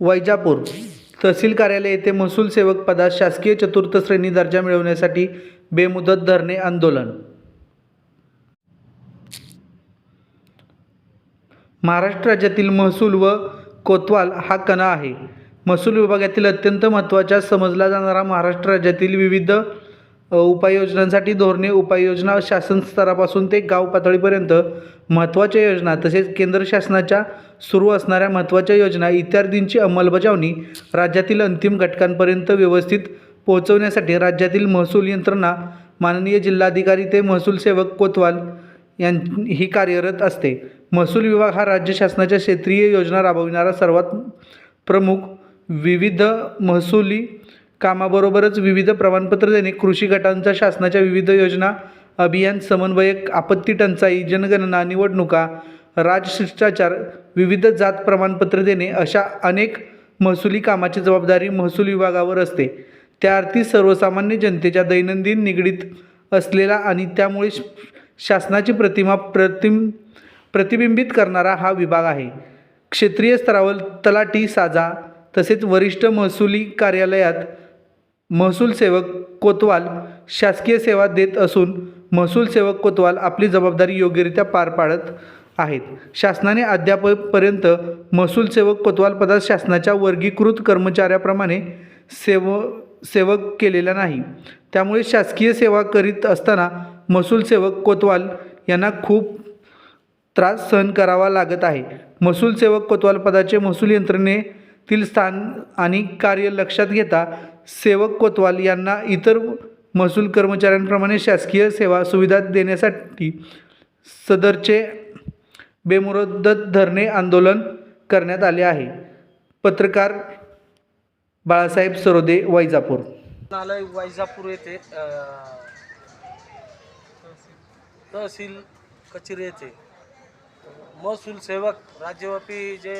वैजापूर तहसील कार्यालय येथे महसूल सेवक पदास शासकीय चतुर्थ श्रेणी दर्जा मिळवण्यासाठी बेमुदत धरणे आंदोलन. महाराष्ट्र राज्यातील महसूल व कोतवाल हा कणा आहे. महसूल विभागातील अत्यंत महत्त्वाचा समजला जाणारा महाराष्ट्र राज्यातील विविध उपाययोजनांसाठी धोरणे उपाययोजना शासन स्तरापासून ते गाव पातळीपर्यंत महत्त्वाच्या योजना तसेच केंद्र शासनाच्या सुरू असणाऱ्या महत्त्वाच्या योजना इत्यादींची अंमलबजावणी राज्यातील अंतिम घटकांपर्यंत व्यवस्थित पोहोचवण्यासाठी राज्यातील महसूल यंत्रणा माननीय जिल्हाधिकारी ते महसूल सेवक कोतवाल यां ही कार्यरत असते. महसूल विभाग हा राज्य शासनाच्या क्षेत्रीय योजना राबविणारा सर्वात प्रमुख विविध महसुली कामाबरोबरच विविध प्रमाणपत्र देणे कृषी गटांचा शासनाच्या विविध योजना अभियान समन्वयक आपत्ती टंचाई जनगणना निवडणुका राजशिष्टाचार विविध जात प्रमाणपत्र देणे अशा अनेक महसुली कामाची जबाबदारी महसूल विभागावर असते. त्या अर्थी सर्वसामान्य जनतेच्या दैनंदिन निगडीत असलेला आणि त्यामुळे शासनाची प्रतिमा प्रतिम प्रतिबिंबित करणारा हा विभाग आहे. क्षेत्रीय स्तरावर तलाठी साजा तसेच वरिष्ठ महसुली कार्यालयात महसूल सेवक कोतवाल शासकीय सेवा देत असून महसूल सेवक कोतवाल आपली जबाबदारी योग्यरित्या पार पाडत आहेत. शासनाने अद्यापपर्यंत महसूल सेवक कोतवाल पदात शासनाच्या वर्गीकृत कर्मचाऱ्याप्रमाणे सेव सेवक केलेला नाही. त्यामुळे शासकीय सेवा करीत असताना महसूल सेवक कोतवाल यांना खूप त्रास सहन करावा लागत आहे. महसूल सेवक कोतवाल पदाचे महसूल यंत्रणेतील स्थान आणि कार्य लक्षात घेता सेवक कोतवाल यांना इतर महसूल कर्मचाऱ्यांप्रमाणे शासकीय सेवा सुविधा देण्यासाठी सदरचे बेमुरद्दत धरणे आंदोलन करण्यात आले आहे. पत्रकार बाळासाहेब सरोदे वैजापूर. नालय वैजापूर येथे तहसील कचेरी येथे महसूल सेवक राज्यव्यापी जे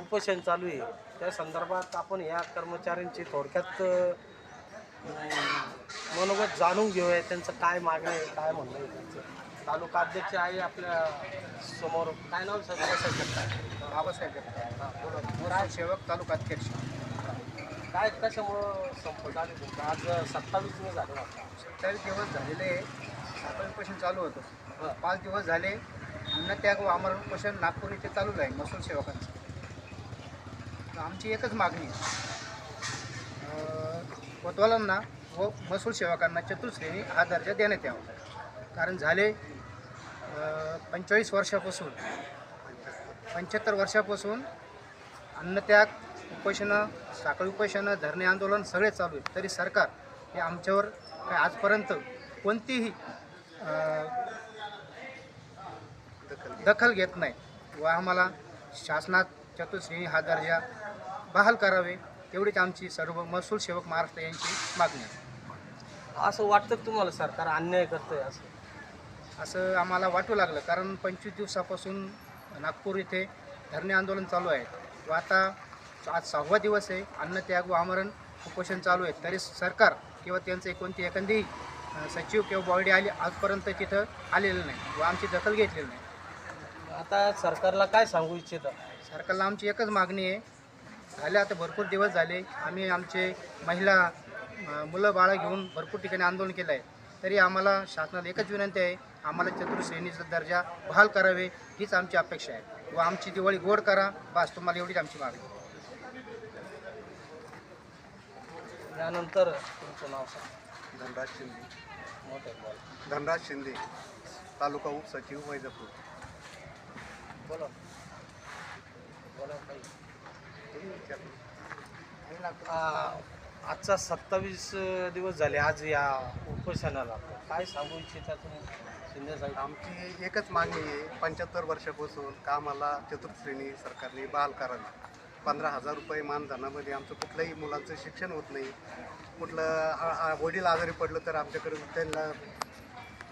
उपोषण चालू आहे. त्या संदर्भात आपण या कर्मचाऱ्यांची थोडक्यात मनोगत जाणून घेऊया. त्यांचं काय मागणं आहे काय म्हणणं आहे त्यांचं? तालुका अध्यक्ष आहे आपल्यासमोर. काय नाव सर? बाबासाहेब बाबासाहेब हां, बोला. सेवक तालुका अध्यक्ष. काय कशामुळं संप झाले आज सत्तावीस मे झालं सत्तावीस दिवस झालेले सातवे उपोषण चालू होतं. पाच दिवस झाले. अन्न त्याग व आमरण उपोषण नागपूर इथे चालूच आहे महसूल सेवकांचं. आमची एकच मागणी. कोतवालांना व महसूल सेवकांना चतुर्श्रेणी हा दर्जा देण्यात यावा. कारण झाले पंचेचाळीस वर्षापासून पंच्याहत्तर वर्षापासून अन्नत्याग उपोषणं साखळी उपोषणं धरणे आंदोलन सगळे चालू आहे तरी सरकार हे आमच्यावर काय आजपर्यंत कोणतीही दखल घेत नाही व आम्हाला शासनात चतुश्रेणी हा दर्जा बहाल करावे एवढीच आमची सर्व महसूल सेवक महाराष्ट्र यांची मागणी आहे. असं वाटतं का तुम्हाला सरकार अन्याय करतंय असं? असं आम्हाला वाटू लागलं कारण पंचवीस दिवसापासून नागपूर इथे धरणे आंदोलन चालू आहे. व आता आज सहावा दिवस आहे अन्नत्याग व आमरण उपोषण चालू आहे. तरी सरकार किंवा त्यांचे कोणती एखादी अं, सचिव किंवा बॉडी आली आजपर्यंत तिथं आलेलं नाही व आमची दखल घेतलेली नाही. आता सरकारला काय सांगू इच्छितं? सरकारला आमची एकच मागणी आहे. झाले आता भरपूर दिवस झाले. आम्ही आमचे महिला मुलं बाळं घेऊन भरपूर ठिकाणी आंदोलन केलं आहे. तरी आम्हाला शासनाला एकच विनंती आहे आम्हाला चतुर्श्रेणीचा दर्जा बहाल करावे हीच आमची अपेक्षा आहे. व आमची दिवाळी गोड करा बस तुम्हाला एवढीच आमची मागणी आहे. यानंतर तुमचं नाव सांग. धनराज शिंदे. मोठं बोला. धनराज शिंदे तालुका उपसचिव वैजापूर. बोला. काही. आजचा सत्तावीस दिवस झाले. आज या उपोषणाला. काय सांगू इच्छिता तुम्ही? शिंदे साहेब. आमची एकच मागणी आहे. पंच्याहत्तर वर्षापासून कामाला चतुर्थश्रेणी सरकारने बहाल करावी. पंधरा हजार रुपये मानधनामध्ये आमचं कुठल्याही मुलांचं शिक्षण होत नाही. कुठलं वडील आजारी पडलं तर आमच्याकडे त्यांना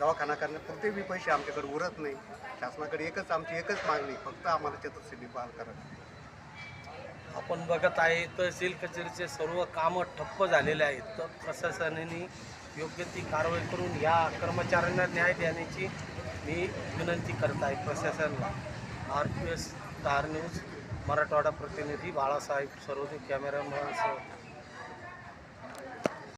दवाखाना करण्यात कोणतेही पैसे आमच्याकडे उरत नाही. शासनाकडे एकच आमची एकच मागणी फक्त आम्हाला चतुर्श्रेणी बहाल करावी. आपण बघत आहे तहसील कचेरीचे सर्व कामं ठप्प झालेले आहेत. तर प्रशासनाने योग्य ती कारवाई करून या कर्मचाऱ्यांना न्याय देण्याची मी विनंती करत आहे प्रशासनाला. R P S Dhar news Marathwada प्रतिनिधी बाळासाहेब सरोदे कॅमेरामन